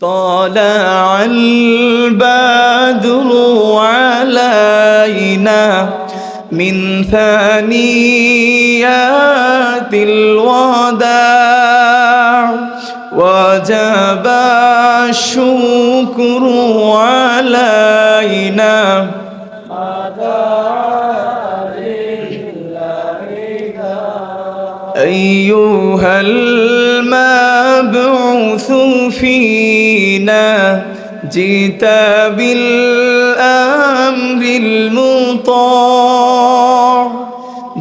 طلع البدر علينا من ثنيات الوداع. وجب الشكر علينا. أيها فينا جئت بالأمر المطاع.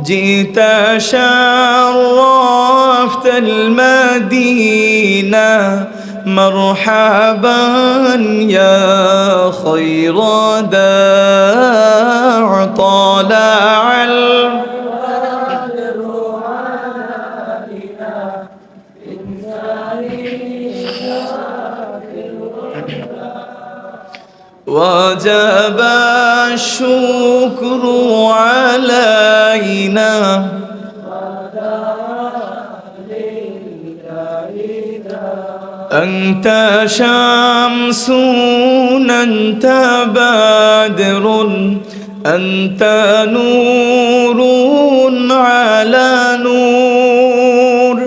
جئت شرفت المدينة مرحبا يا خير داع. وجب الشكر علينا. أنت شمس أنت بدر أنت نور على نور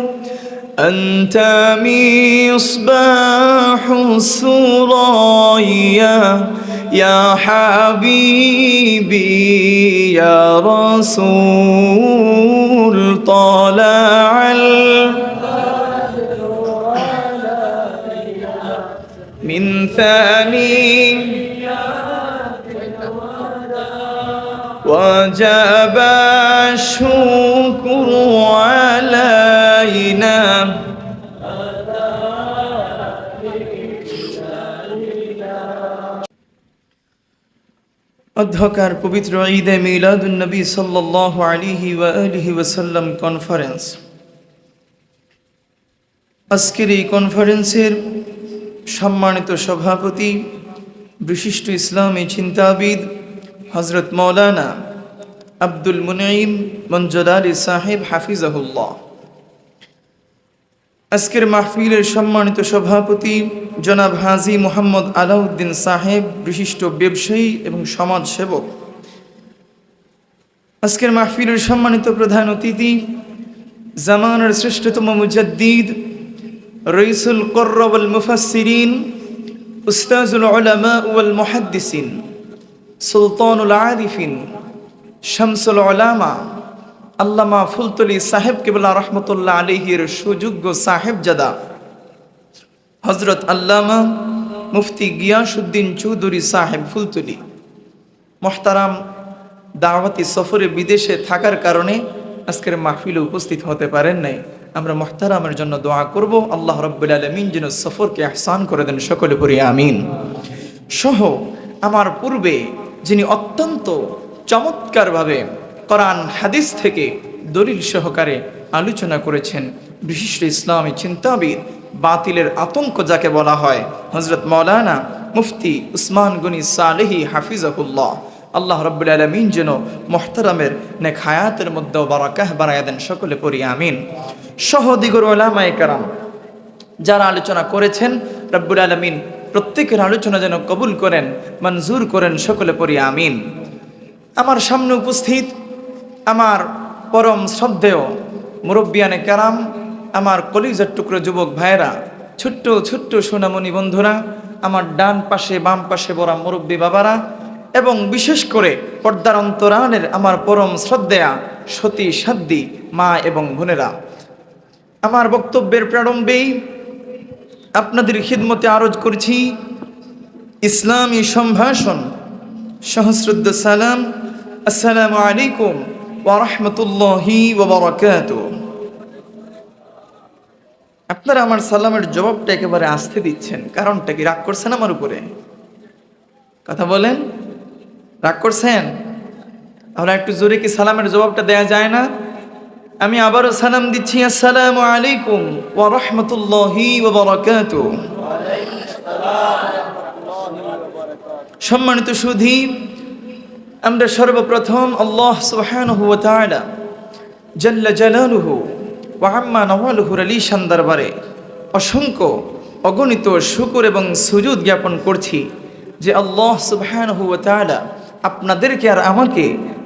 أنت مصباح الثريا يا حبيبي يا رسول طلع من ثاني وجب الشكر অধ্যকার পবিত্র ঈদে মিলাদুন্নবী সাল্লাহ আলিহি আলিহি ওয়াসাল্লাম কনফারেন্স আজকের এই কনফারেন্সের সম্মানিত সভাপতি, বিশিষ্ট ইসলামী চিন্তাবিদ হজরত মৌলানা আব্দুল মুনাইম মঞ্জুর আলী সাহেব হাফিজাহুল্লাহ। আজকের মাহফিলের সম্মানিত সভাপতি জনাব হাজি মোহাম্মদ আলাউদ্দিন সাহেব, বিশিষ্ট ব্যবসায়ী এবং সমাজসেবক। আজকের মাহফিলের সম্মানিত প্রধান অতিথি জামানের শ্রেষ্ঠতম মুজাদ্দিদ রইসুল কর্রবল মুফাসিরিন উস্তাজুল উলামা ওয়াল মুহাদ্দিসিন, সুলতানুল আরিফিন, শামসুল উলামা আল্লামা ফুলতলি সাহেব কেবলা রহমতুল্লাহ আলহির সুযোগ্য সাহেবজাদা হজরত আল্লামা মুফতি গিয়াসুদ্দিন চৌধুরী সাহেব ফুলতলি। মোহতারাম দাওয়াতি সফরে বিদেশে থাকার কারণে আজকের মাহফিলে উপস্থিত হতে পারেন নাই। আমরা মোহতারামের জন্য দোয়া করব। আল্লাহ রব্বুল আলমিন যেন সফরকে আহসান করে দেন সকলে পড়ি আমিন। সহ, আমার পূর্বে যিনি অত্যন্ত চমৎকারভাবে কোরআন হাদিস থেকে দলিল সহকারে আলোচনা করেছেন বিশিষ্ট ইসলামী চিন্তাবিদ, বাতিলের আতঙ্ক যাকে বলা হয় হজরত মৌলানা মুফতি উসমান গনি সালেহি হাফিজাহুল্লাহ। আল্লাহ রব্বুল আলমিন যেন মোহতারামের নেক হায়াতের মধ্যেও বারাকাহ বাড়াইয়া দেন সকলে পড়ি, আমিন। সহদিগর দিগর ওলামায়ে কারাম, যারা আলোচনা করেছেন, রব্বুল আলমিন প্রত্যেকের আলোচনা যেন কবুল করেন, মঞ্জুর করেন, সকলে পড়ি, আমিন। আমার সামনে উপস্থিত আমার পরম শ্রদ্ধেয় মুরব্বিয়ানে কারাম, আমার কলিজার টুকরো যুবক ভাইয়েরা, ছোট্ট ছোট্ট সোনামণি বন্ধুরা, আমার ডান পাশে, বাম পাশে বড় মুরব্বী বাবারা এবং বিশেষ করে পর্দার অন্তরানের আমার পরম শ্রদ্ধেয়া সতী সাদ্দি মা এবং বোনেরা। আমার বক্তব্যের প্রারম্ভেই আপনাদের খিদমতে আরজ করছি, ইসলামী সম্ভাষণ, সহস্রদ্দ সালাম, আসসালামু আলাইকুম। আপনারা আমার সালামের জবাবটা একেবারে আসতে দিচ্ছেন, কারণটা কি? রাগ করছেন আমার উপরে? কথা বলেন। রাগ করছেন? আমরা একটু জোরে কি সালামের জবাবটা দেয়া যায় না? আমি আবারও সালাম দিচ্ছি, আসসালামু আলাইকুম ওয়া রাহমাতুল্লাহি ওয়া সম্মানিত সুধী আমরা সর্বপ্রথম আল্লাহ তাআলা জাল্লা জালালুহু ওয়া আম্মা নওয়ালুহুর আলী দরবারে অসংখ্য অগণিত শুকুর এবং সুজুদ জ্ঞাপন করছি যে আল্লাহ সুবহানাহু ওয়া আপনাদেরকে আর আমাকে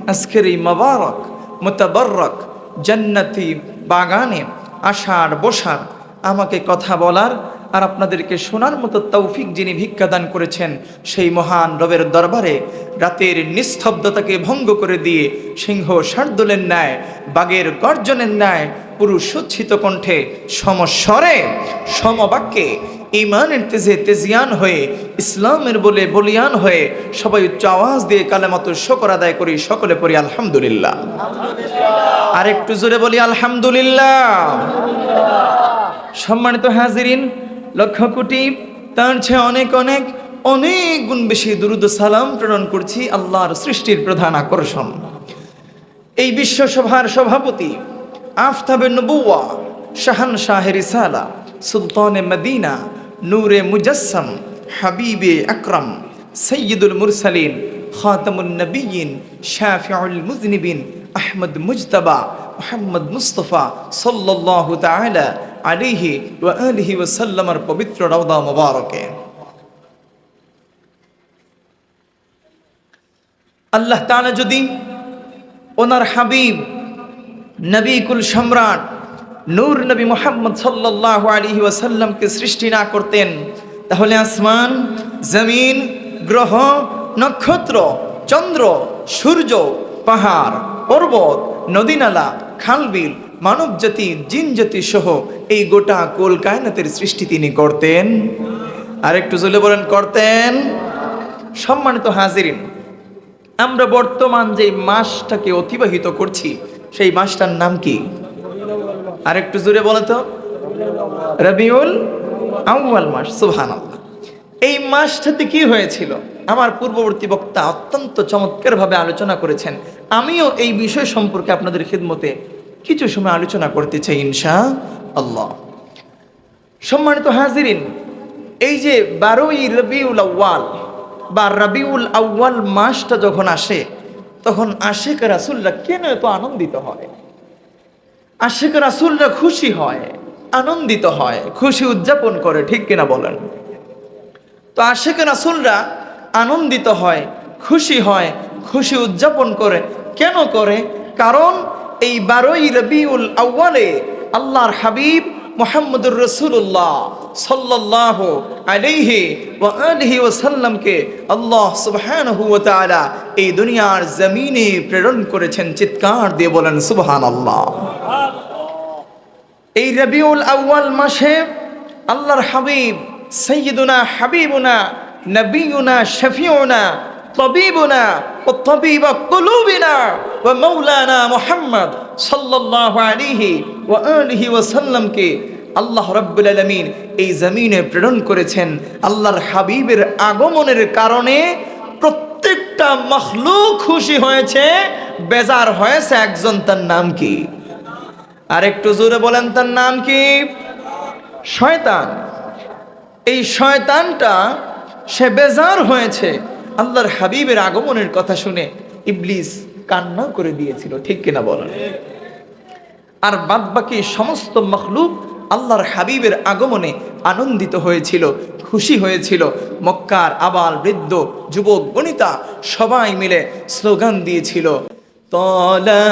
আজকের এই মোবারক, মোতাবরক, জান্নাতি বাগানে আসার বসার, আমাকে কথা বলার আর আপনাদেরকে শোনার মতো তৌফিক যিনি ভিক্ষা দান করেছেন, সেই মহান রবের দরবারে রাতের নিস্তব্ধতাকে ভঙ্গ করে দিয়ে সিংহ শার্দুলের ন্যায়, বাঘের গর্জনের ন্যায়, পুরুষ উচ্ছিত কণ্ঠে সমস্বরে, সমবাক্যে ইমানের তেজে তেজিয়ান হয়ে, ইসলামের বলে বলিয়ান হয়ে সবাই উচ্চ আওয়াজ দিয়ে কালেমাত শকর আদায় করি, সকলে পড়ি আলহামদুলিল্লাহ। আর একটু জোরে বলি আলহামদুলিল্লাহ। সম্মানিত হাজিরিন লক্ষ কোটি, তার চেয়ে অনেক অনেক অনেক গুণ বেশি দুরুদ সালাম প্রেরণ করছি আল্লাহর সৃষ্টির প্রধান আকর্ষণ। এই বিশ্বসভার সভাপতি আফতাবে নবুয়া, শাহান শাহের ইসালা সুলতানে মদিনা, নূরে মুজাসম হাবিবে আকরম, সৈয়দুল মুরসালিন খাতামুল নবীন শাফিউল মুজনিবিন, আহমদ মুজতবা, মোহাম্মদ মুস্তফা, সাল্লাল্লাহু তাআলা আলাইহি ওয়া আলিহি ওয়া সাল্লামার পবিত্র রওদা মুবারকে। আল্লাহ তাআলা যদি ওনার হাবিব নবীকুল সম্রাট নূর নবী মোহাম্মদ সাল্লাল্লাহু আলাইহি ওয়াসাল্লামকে সৃষ্টি না করতেন, তাহলে আসমান, জমিন, গ্রহ, নক্ষত্র, চন্দ্র, সূর্য, পাহাড়, পর্বত, নদীনালা খালবিল মানব জাতি, জিন জাতি সহ এই গোটা কোল কায়নাতের সৃষ্টি তিনি করতেন। আর একটু জলে বলেন, করতেন। সম্মানিত হাজিরিন, আমরা বর্তমান যে মাসটাকে অতিবাহিত করছি, সেই মাসটার নাম কি? আর একটু জোরে বলে তো। রবিউল আউয়াল মাস সুবহান এই মাসটাতে কি হয়েছিল? আমার পূর্ববর্তী বক্তা অত্যন্ত চমৎকারভাবে আলোচনা করেছেন। আমিও এই বিষয় সম্পর্কে আপনাদের খিদমতে কিছু সময় আলোচনা করতে চাই ইনশা আল্লাহ সম্মানিত হাজিরিন, এই যে বারোই রবিউল আউ্য়াল বা রবিউল আউ্য়াল মাসটা যখন আসে, তখন আশেক রাসুলরা কেন এত আনন্দিত হয়? আশেক রাসুলরা খুশি হয়, আনন্দিত হয়, খুশি উদযাপন করে, ঠিক কিনা বলেন? তো আশেক রাসুলরা আনন্দিত হয়, খুশি হয়, খুশি উদযাপন করে, কেন করে? কারণ এই বারোই রবিউল আউ্য়ালে আল্লাহর হাবিব মোহাম্মদুর রসুল্লাহ সাল্লাহ আলাইহি ওয়া আলিহি ওয়াসাল্লামকে আল্লাহ সুবহান ওয়া এই দুনিয়ার জমিনে প্রেরণ করেছেন, চিৎকার দিয়ে বলেন সুবহান আল্লাহ এই রবিউল আউয়াল মাসে আল্লাহর হাবিব সৈয়দুনা হাবিবুনা নবীনা শফিউনা তবিবুনা ও তবিব কুলুবিনা ও মৌলানা মোহাম্মদ সাল্লাহ আলিহি ও আলিহি ও সাল্লামকে আল্লাহ রব্বুল আলমিন এই জমিনে প্রেরণ করেছেন। আল্লাহর হাবিবের আগমনের কারণে প্রত্যেকটা মখলুক খুশি হয়েছে, বেজার হয়েছে একজন, তার নাম কি? আর একটু জোরে বলেন, তার নাম কি? শয়তান। এই শয়তানটা সে বেজার হয়েছে আল্লাহর হাবিবের আগমনের কথা শুনে ইবলিস কান্না করে দিয়েছিল, ঠিক কিনা বলেন? আর বাদবাকি সমস্ত মখলুক আল্লাহর হাবিবের আগমনে আনন্দিত হয়েছিল, খুশি হয়েছিল। মক্কার আবাল, বৃদ্ধ, যুবক গণিতা সবাই মিলে স্লোগান দিয়েছিল, তলা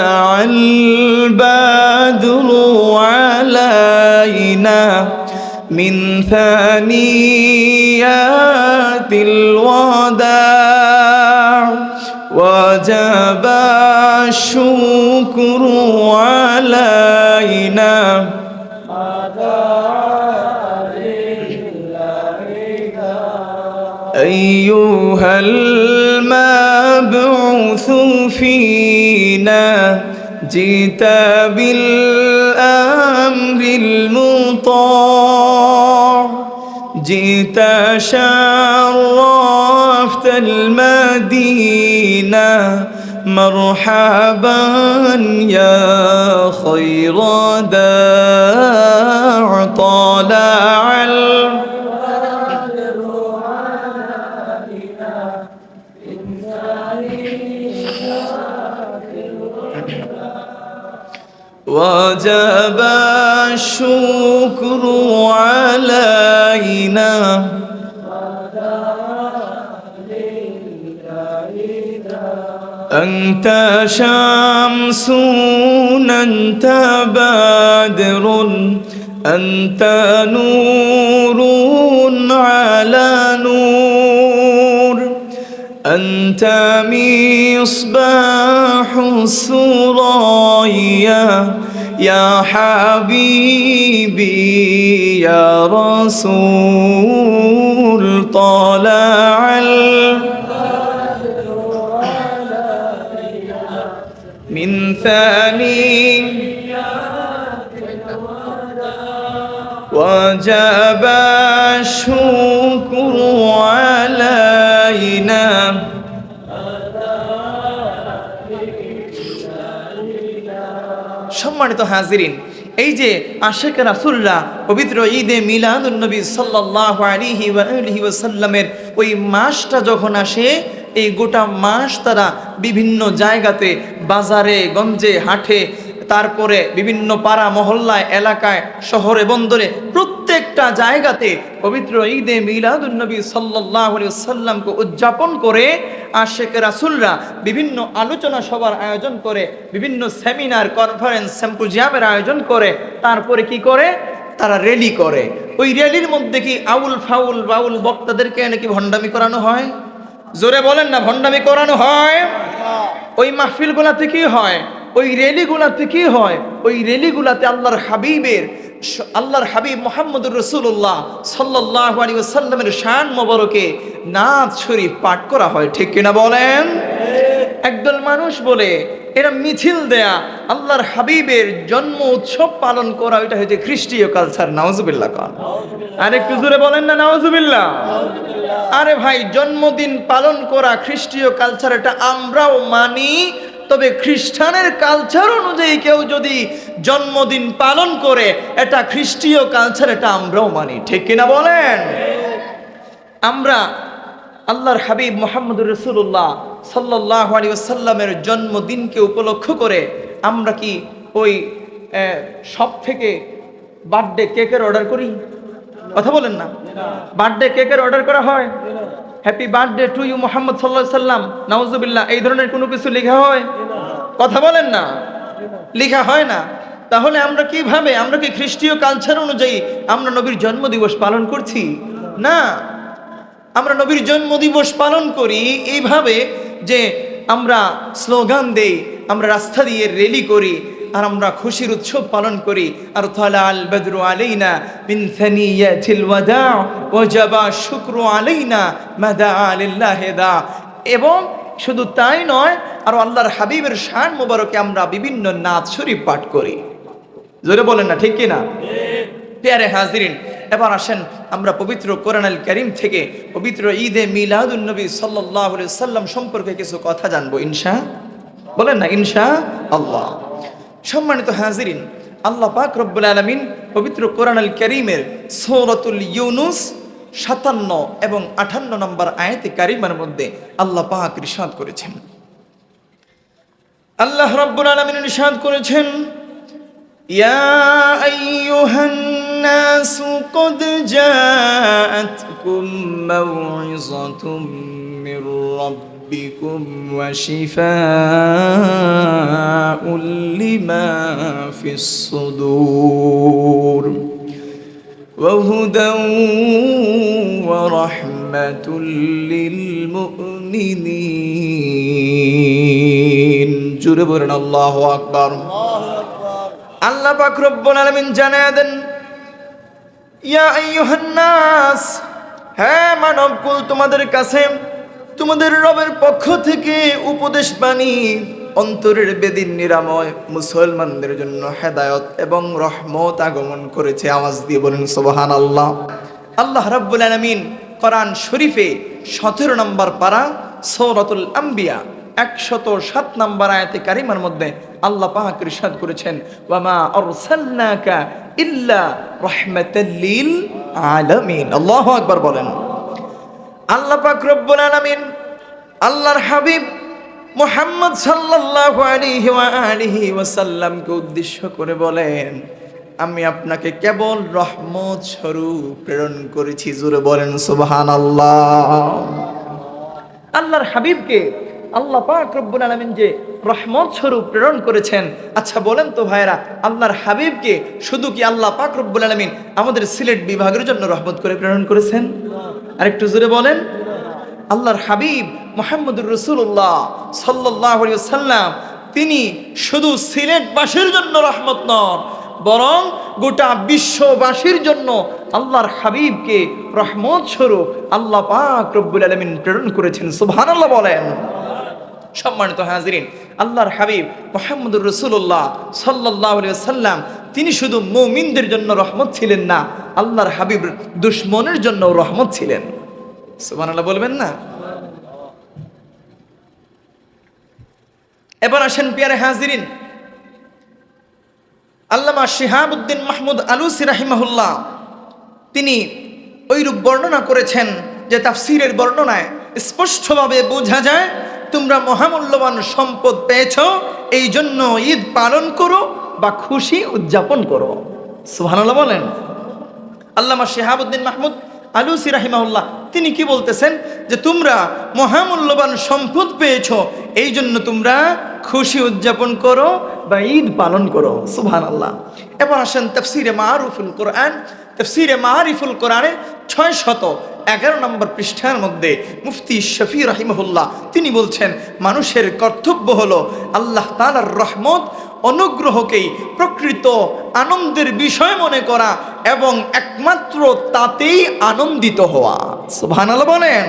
من ثنيات الوداع وجب الشكر علينا. جئت بالأمر المطاع جئت شرفت المدينة مرحبا يا خير داع طالع الم وجب الشكر علينا. أنت شمس أنت بدر أنت نور على نور. أنت مصباح السرايا. يا حبيبي يا رسول طلع من ثاني وجب الشكر সম্মানিত হাজিরিন, এই যে আশেখ রাসুল্লাহ পবিত্র ঈদে মিলাদুলনবী সাল্লাহ আলিহি আলিহি ওই মাসটা যখন আসে, এই গোটা মাস তারা বিভিন্ন জায়গাতে, বাজারে, গঞ্জে, হাটে, তারপরে বিভিন্ন পাড়া, মহল্লায়, এলাকায়, শহরে, বন্দরে প্রত্যেকটা জায়গাতে পবিত্র ঈদে মিলাদুন্নবী সাল্লাহ সাল্লামকে উদযাপন করে আশেখ রাসুলরা বিভিন্ন আলোচনা সভার আয়োজন করে, বিভিন্ন সেমিনার কনফারেন্স স্যাম্পুজিয়ামের আয়োজন করে, তারপরে কি করে? তারা র্যালি করে। ওই র্যালির মধ্যে কি আউল ফাউল বাউল বক্তাদেরকে নাকি ভণ্ডামি করানো হয়? জোরে বলেন না, ভণ্ডামি করানো হয়? ওই মাহফিলগুলাতে কি হয়? ওই রেলিগুলাতে কি হয়? ওই রেলিগুলাতে আল্লাহর হাবিবের আল্লাহর হাবিব মোহাম্মদুর রসুল্লাহ সাল্লাহ আলী সাল্লামের শান মোবারকে নাচ শরীফ পাঠ করা হয় ঠিক কিনা বলেন? একদল মানুষ বলে এরা মিছিল দেয়া আল্লাহর হাবিবের জন্ম উৎসব পালন করা ওইটা হচ্ছে খ্রিস্টীয় কালচার নাওজুবিল্লাহ কান। আর একটু জোরে বলেন না নাওজুবিল্লাহ আরে ভাই জন্মদিন পালন করা খ্রিস্টীয় কালচার এটা আমরাও মানি তবে খ্রিস্টানের কালচার অনুযায়ী কেউ যদি জন্মদিন পালন করে এটা খ্রিস্টীয় কালচার এটা আমরাও মানি। ঠিক কিনা বলেন? আমরা আল্লাহর হাবিব মোহাম্মদুর রসুল্লাহ সাল্লাহ আলী আসাল্লামের জন্মদিনকে উপলক্ষ করে আমরা কি ওই সব থেকে বার্থডে কেকের অর্ডার করি? কথা বলেন না? বার্থডে কেকের অর্ডার করা হয়? Happy birthday to you Muhammad সাল্লাহ সাল্লাম নাউজুবিল্লাহ এই ধরনের কোনো কিছু লেখা হয়? কথা বলেন না। লেখা হয় না। তাহলে আমরা কীভাবে আমরা কি খ্রিস্টীয় কালচার অনুযায়ী আমরা নবীর জন্মদিবস পালন করছি? না। আমরা নবীর জন্মদিবস পালন করি এইভাবে যে আমরা স্লোগান দেই, আমরা রাস্তা দিয়ে রেলি করি আর আমরা খুশির উৎসব পালন করি। আর তাহলে আল বদরু আলাইনা বিন থানিয়াতিল ওয়াদা ওয়াজাবা শুকরু আলাইনা মাদা আলিল্লাহ দা। এবং শুধু তাই নয়, আর আল্লাহর হাবিবের শান মোবারকে আমরা বিভিন্ন নাচ শরীফ পাঠ করি। জোরে বলেন না, ঠিক কিনা? পেয়ারে হাজিরিন, এবার আসেন আমরা পবিত্র কোরআন আল করিম থেকে পবিত্র ঈদে মিলাদুন্নবী সাল্লাহ সাল্লাম সম্পর্কে কিছু কথা জানব, ইনশা। বলেন না, ইনশা আল্লাহ। সম্মানিত হাজিরিন আল্লাহ পাক রব্বুল আলমিন পবিত্র কোরআন আল করিমের সৌরতুল ইউনুস সাতান্ন এবং আটান্ন নম্বর আয়াতে কারিমার মধ্যে আল্লাহ পাক রিসাদ করেছেন আল্লাহ রব্বুল আলমিন রিসাদ করেছেন يا أيها الناس قد جاءتكم موعظة من ربكم وشفاء لما في الصدور وهدى ورحمة للمؤمنين جربنا الله أكبر আল্লাহ পাক রব্বুল আলামিন জানায় দেন ইয়া আইয়ুহান নাস হ্যাঁ মানবকুল তোমাদের কাছে তোমাদের রবের পক্ষ থেকে উপদেশ বাণী, অন্তরের বেদিন নিরাময় মুসলমানদের জন্য হেদায়ত এবং রহমত আগমন করেছে। আওয়াজ দিয়ে বলেন সুবহান আল্লাহ আল্লাহ রাব্বুল আলামিন কোরআন শরীফে সতেরো নম্বর পারা সৌরাতুল আম্বিয়া একশত সাত নম্বর আয়াতে কারিমার মধ্যে আল্লাহ পাক রিশাদ করেছেন, ওয়ামা আরসালনাকা ইল্লা রাহমাতাল লিল আলামিন। আল্লাহু আকবার বলেন। আল্লাহ পাক রব্বুল আলামিন আল্লাহর হাবিব মোহাম্মদ সাল্লাল্লাহু আলাইহি ওয়া উদ্দেশ্য করে বলেন, আমি আপনাকে কেবল রহমত স্বরূপ প্রেরণ করেছি। জুড়ে বলেন সুবহান আল্লাহর হাবিবকে আল্লাহ পাক রব্বুল আলামিন যে রহমত স্বরূপ প্রেরণ করেছেন। আচ্ছা বলেন তো ভাইরা আল্লাহর হাবিবকে শুধু কি আল্লাহ পাক রব্বুল আলামিন আমাদের সিলেট বিভাগের জন্য রহমত করে প্রেরণ করেছেন? আর একটু জোরে বলেন। আল্লাহর হাবিব মোহাম্মদুর রসুল্লাহ সাল্লাহ সাল্লাম তিনি শুধু সিলেটবাসীর জন্য রহমত নন, বরং গোটা বিশ্ববাসীর জন্য আল্লাহর হাবিবকে রহমত স্বরূপ আল্লাহ পাক রব্বুল আলমিন প্রেরণ করেছেন। সুবহান বলেন। সম্মানিত হাজিরিন, আল্লাহর হাবিব মোহাম্মদুর রসুল্লাহ সাল্লাহ সাল্লাম তিনি শুধু মৌমিনদের জন্য রহমত ছিলেন না, আল্লাহর হাবিব দুশ্মনের জন্য রহমত ছিলেন। সুবহান আল্লাহ বলবেন না? এবার আসেন পিয়ারে হাজিরিন, আল্লামা শিহাবুদ্দিন মাহমুদ আলুসি রাহিমাহুল্লাহ, তিনি ওইরূপ বর্ণনা করেছেন যে তাফসিরের বর্ণনায় স্পষ্টভাবে বোঝা যায় তোমরা মহামূল্যবান সম্পদ পেয়েছ এই জন্য ঈদ পালন করো বা খুশি উদযাপন করো। সুবহানাল্লাহ বলেন। আল্লামা শেহাবুদ্দিন মাহমুদ আলুসি রাহিমাহুল্লাহ, তিনি কি বলতেছেন? যে তোমরা মহামূল্যবান সম্পদ পেয়েছ এই জন্য তোমরা খুশি উদযাপন করো বা ঈদ পালন করো। সুহান আল্লাহ এবার আসেন তফসিরে মারুফুল কোরআন। তফসিরে মারিফুল কোরআনের ছয় শত এগারো নম্বর পৃষ্ঠার মধ্যে মুফতি শফি রাহিমহুল্লাহ তিনি বলছেন, মানুষের কর্তব্য হলো আল্লাহ তালার রহমত, অনুগ্রহকেই প্রকৃত আনন্দের বিষয় মনে করা এবং একমাত্র তাতেই আনন্দিত হওয়া। সুবহানাল্লাহ বলেন।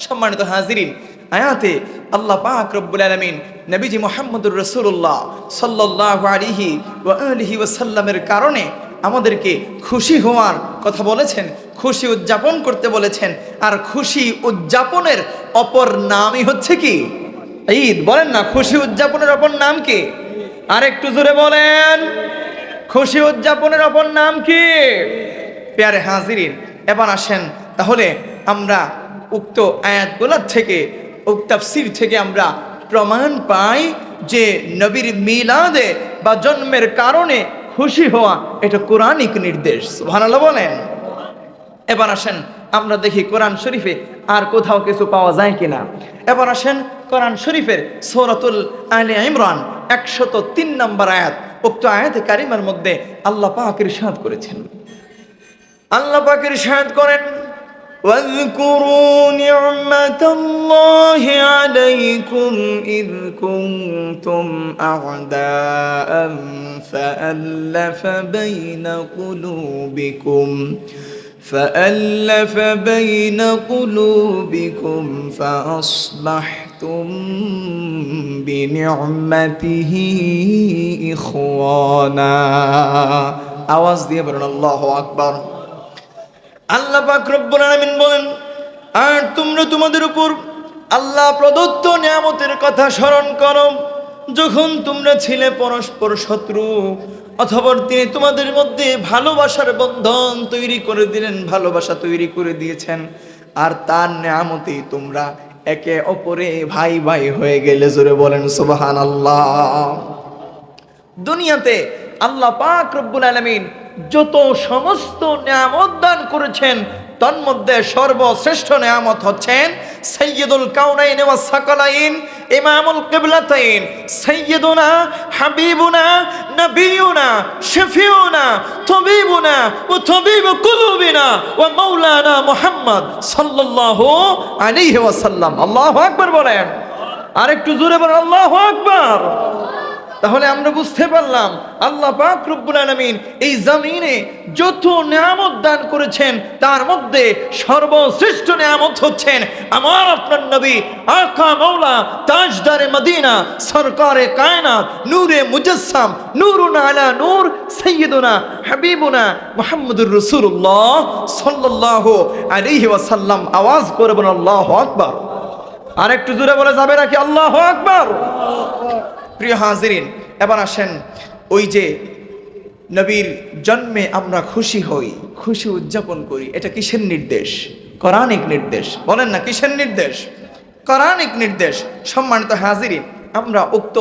সম্মানিত হাজিরিন, আয়াতে আল্লাহ পাক রব্বুল আলামিন নবীজি মোহাম্মদুর রসুল্লাহ সাল্লাহ আলিহি ও আলিহি ওসাল্লামের কারণে আমাদেরকে খুশি হওয়ার কথা বলেছেন, খুশি উদযাপন করতে বলেছেন, আর খুশি উদযাপনের অপর নামই হচ্ছে কি? ঈদ, বলেন না, খুশি উদযাপনের অপর নাম কি? আর একটু জোরে বলেন, খুশি উদযাপনের অপর নাম কি? পেয়ারে হাজিরিন, এবার আসেন, তাহলে আমরা উক্ত আয়াতগুলোর থেকে উক্তাফসির থেকে আমরা প্রমাণ পাই যে নবীর মিলাদে বা জন্মের কারণে খুশি হওয়া এটা কোরআনিক নির্দেশ? ভালো বলেন। এবার আসেন, আমরা দেখি কোরআন শরীফে আর কোথাও কিছু পাওয়া যায় কি না এবার আসেন, কোরআন শরীফের সৌরাতুল আলী ইমরান, একশত তিন নম্বর আয়াত, উক্ত আয়াত কারিমার মধ্যে আল্লাহ পাক ইরশাদ করেছেন। আল্লাহ পাক করেন। واذكروا نعمة الله عليكم إذ كنتم أعداء فألف بين قلوبكم فألف بين قلوبكم فأصبحتم بنعمته إخوانا আওয়াজ দিয়ে বলুন আল্লাহ আকবার আল্লাহ পাক রব্বুল আলামিন বলেন, আর তোমরা তোমাদের উপর আল্লাহ প্রদত্ত নিয়ামতের কথা স্মরণ করো। যখন তোমরা ছিলে পরস্পর শত্রু অথবা তিনি তোমাদের মধ্যে ভালোবাসার বন্ধন তৈরি করে দিলেন, ভালোবাসা তৈরি করে দিয়েছেন। আর তার নিয়ামতেই তোমরা একে অপরে ভাই ভাই হয়ে গেলে, জোরে বলেন সুবাহান আল্লাহ দুনিয়াতে আল্লাহ পাক রব্বুল আলামিন যত সমস্ত নিয়ামত দান করেছেন তন্মধ্যে সর্বশ্রেষ্ঠ নিয়ামত হচ্ছেন সৈয়দুল কাউনাইন ওয়া সাকালাইন, ইমামুল কিবলাতাইন। সৈয়দুনা হাবিবুনা, নবিয়ুনা, শফিউনা, তবিবুনা ও তবিব কুলুবিনা ওয়া মাওলানা মুহাম্মদ সাল্লাল্লাহু আলাইহি ওয়াসাল্লাম। আল্লাহু আকবার বলেন। আরেকটু জোরে বলেন, আল্লাহু আকবার। তাহলে আমরা বুঝতে পারলাম আল্লাহ পাক রব্বুল আলামিন এই জমিনে যত নিয়ামত দান করেছেন, তার মধ্যে সর্বশ্রেষ্ঠ নিয়ামত হচ্ছেন আমার আপনার নবী আকা মৌলা তাজদারে মদিনা, সরকারে কায়নাত, নূরে মুজাসসাম, নূরুন আলা নূর, সাইয়্যিদুনা হাবিবুনা মুহাম্মদুর রাসূলুল্লাহ সাল্লাল্লাহু আলাইহি ওয়াসাল্লাম। আওয়াজ করে বলুন, আল্লাহু আকবার। আর একটু জোরে বলে যাবে নাকি, আল্লাহু আকবার? প্রিয় হাজিরিন, এবার আসেন ওই যে নবীর জন্মে আমরা খুশি হই, খুশি উদযাপন করি। এটা কিসের নির্দেশ? কোরআনিক নির্দেশ। বলেন না, কিসের নির্দেশ? কোরআনিক নির্দেশ। সম্মানিত হাজিরিন, আমরা উক্ত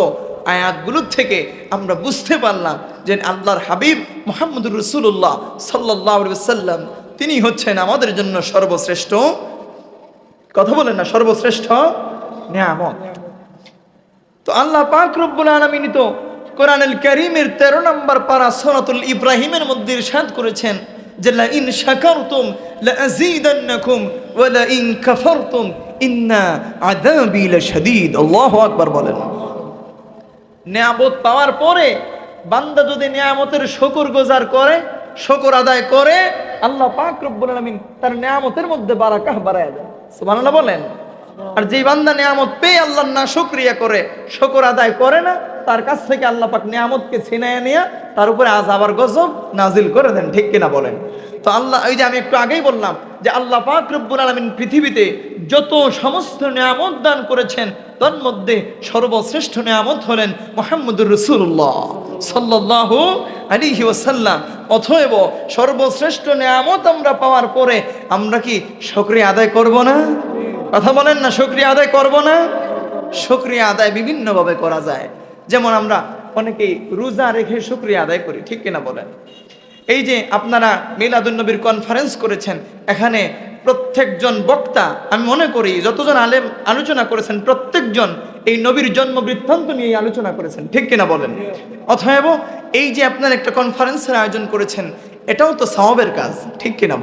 আয়াতগুলোর থেকে আমরা বুঝতে পারলাম যে আল্লাহর হাবিব মোহাম্মদুর রসুল্লাহ সাল্লাহ সাল্লাম তিনি হচ্ছেন আমাদের জন্য সর্বশ্রেষ্ঠ। কথা বলেন না, সর্বশ্রেষ্ঠ নিয়ামত। তো আল্লাহ পাক রব্বুল আলমিনী তো কোরআনুল করিমের তেরো নম্বর পারা সরাতুল ইব্রাহিমের মধ্যে ইরশাদ করেছেন যে লা ইন শাকারতুম লা লা ইন বলেন। পাওয়ার পরে বান্দা যদি নিয়ামতের শকর গোজার করে, শকর আদায় করে, আল্লাহ তার নিয়ামতের মধ্যে বারাকাহ বাড়ায় দেন। বলেন। আর যেই বান্দা নিয়ামত পেয়ে আল্লাহর না শুকরিয়া করে, শকর আদায় করে না, তার কাছ থেকে আল্লাহ পাক নিয়ামতকে ছিনায় নিয়ে তার উপরে আজ আবার গজব নাজিল করে দেন, ঠিক কিনা বলেন? তো আল্লাহ এই যে আমি একটু আগেই বললাম যে আল্লাহ পাক রব্বুল আলামিন পৃথিবীতে যত সমস্ত নিয়ামত দান করেছেন, তার মধ্যে সর্বশ্রেষ্ঠ নিয়ামত হলেন মোহাম্মদুর রসুল্লাহ সাল্লাল্লাহু আলাইহি ওয়াসাল্লাম। অথব সর্বশ্রেষ্ঠ নিয়ামত আমরা পাওয়ার পরে আমরা কি শুকরিয়া আদায় করব না? কথা বলেন না, শুকরিয়া আদায় করব না। শুকরিয়া আদায় বিভিন্নভাবে করা যায়। যেমন আমরা অনেকেই রোজা রেখে শুকরিয়া আদায় করি, ঠিক কিনা বলেন? এই যে আপনারা মিলাদুন্নবীর কনফারেন্স করেছেন, এখানে প্রত্যেকজন বক্তা, আমি মনে করি যতজন আলেম আলোচনা করেছেন, প্রত্যেকজন এই নবীর জন্ম বৃত্তান্ত নিয়ে আলোচনা করেছেন, ঠিক কিনা বলেন? অথবা এই যে আপনার একটা কনফারেন্সের আয়োজন করেছেন, এটাও তো সওয়াবের কাজ, ঠিক কিনা বলেন?